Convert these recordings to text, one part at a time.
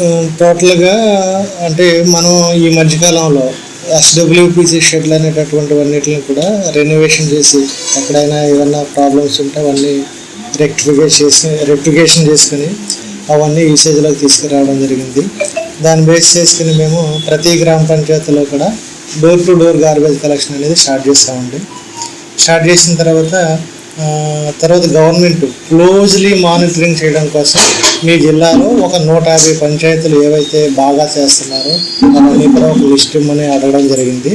టోటల్గా అంటే మనం ఈ మధ్యకాలంలో ఎస్డబ్ల్యూపీసీ షెడ్లు అనేటటువంటివన్నిటిని కూడా రెనోవేషన్ చేసి ఎక్కడైనా ఏమైనా ప్రాబ్లమ్స్ ఉంటే అవన్నీ రెక్టిఫికేట్ చేసి రెక్టిఫికేషన్ చేసుకుని అవన్నీ యూసేజ్లోకి తీసుకురావడం జరిగింది. దాన్ని బేస్ చేసుకుని మేము ప్రతి గ్రామ పంచాయతీలో కూడా door to door garbage collection అనేది స్టార్ట్ చేస్తామండి. స్టార్ట్ చేసిన తర్వాత తర్వాత గవర్నమెంట్ క్లోజ్లీ మానిటరింగ్ చేయడం కోసం మీ జిల్లాలో ఒక నూట యాభై పంచాయతీలు ఏవైతే బాగా చేస్తున్నారో అవన్నీ కూడా ఒక లిస్ట్ ఇమ్మని అడగడం జరిగింది.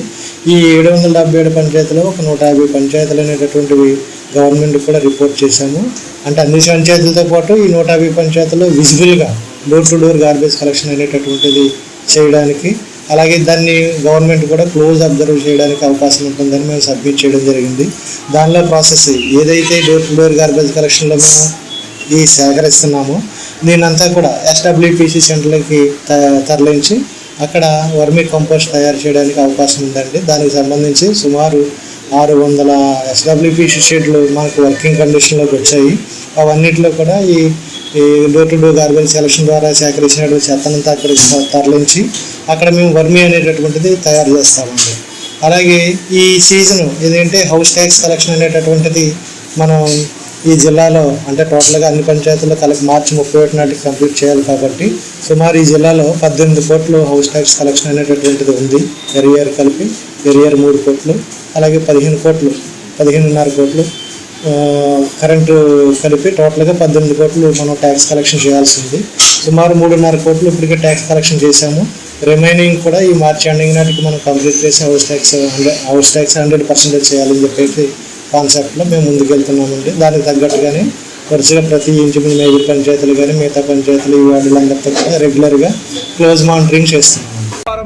ఈ ఏడు వందల డెబ్బై ఏడు పంచాయతీలో ఒక నూట యాభై పంచాయతీలు అనేటటువంటివి గవర్నమెంట్ కూడా రిపోర్ట్ చేశాము. అంటే అన్ని పంచాయతీలతో పాటు ఈ నూట యాభై పంచాయతీలో విజిబుల్గా door to door garbage collection అనేటటువంటిది చేయడానికి అలాగే దాన్ని గవర్నమెంట్ కూడా క్లోజ్ అబ్జర్వ్ చేయడానికి అవకాశం ఉంటుందని మేము సబ్మిట్ చేయడం జరిగింది. దానిలో ప్రాసెస్ ఏదైతే డోర్ టు డోర్ గార్బేజ్ కలెక్షన్లో మేము ఈ సేకరిస్తున్నామో దీనంతా కూడా ఎస్డబ్ల్యూపీసీ సెంటర్లకి త- తరలించి అక్కడ వర్మీ కంపోస్ట్ తయారు చేయడానికి అవకాశం ఉందండి. దానికి సంబంధించి సుమారు ఆరు వందల ఎస్డబ్ల్యూపీసీ షీట్లు మనకు వర్కింగ్ కండిషన్లోకి వచ్చాయి. అవన్నిటిలో కూడా ఈ ఈ door to door garbage selection ద్వారా సేకరించినటువంటి చెత్తనంతా అక్కడికి తరలించి అక్కడ మేము వర్మీ అనేటటువంటిది తయారు చేస్తామండి. అలాగే ఈ సీజన్ ఏదంటే హౌస్ ట్యాక్స్ కలెక్షన్ అనేటటువంటిది మనం ఈ జిల్లాలో అంటే టోటల్గా అన్ని పంచాయతీల్లో కలెక్ట్ మార్చి ముప్పై ఒకటి నాటికి కంప్లీట్ చేయాలి కాబట్టి సుమారు ఈ జిల్లాలో పద్దెనిమిది కోట్లు హౌస్ ట్యాక్స్ కలెక్షన్ అనేటటువంటిది ఉంది. ఇయర్ కలిపి ఎరియర్ మూడు కోట్లు అలాగే పదిహేను కోట్లు పదిహేనున్నర కోట్లు. కరెంటు కలిపి టోటల్గా పద్దెనిమిది కోట్లు మనం ట్యాక్స్ కలెక్షన్ చేయాల్సింది. సుమారు మూడున్నర కోట్లు ఇప్పటికే ట్యాక్స్ కలెక్షన్ చేశాము. రిమైనింగ్ కూడా ఈ మార్చి ఎండింగ్ నాటికి మనం కంప్లీట్ చేసి house tax hundred house tax hundred percentage చేయాలని చెప్పేసి కాన్సెప్ట్లో మేము ముందుకెళ్తున్నామండి. దానికి తగ్గట్టుగానే వరుసగా ప్రతి ఇంచుమించు మేజర్ పంచాయతీలు కానీ మిగతా పంచాయతీలు ఈ వార్డులందరితో కూడా రెగ్యులర్గా క్లోజ్ మానిటరింగ్ చేస్తున్నాం.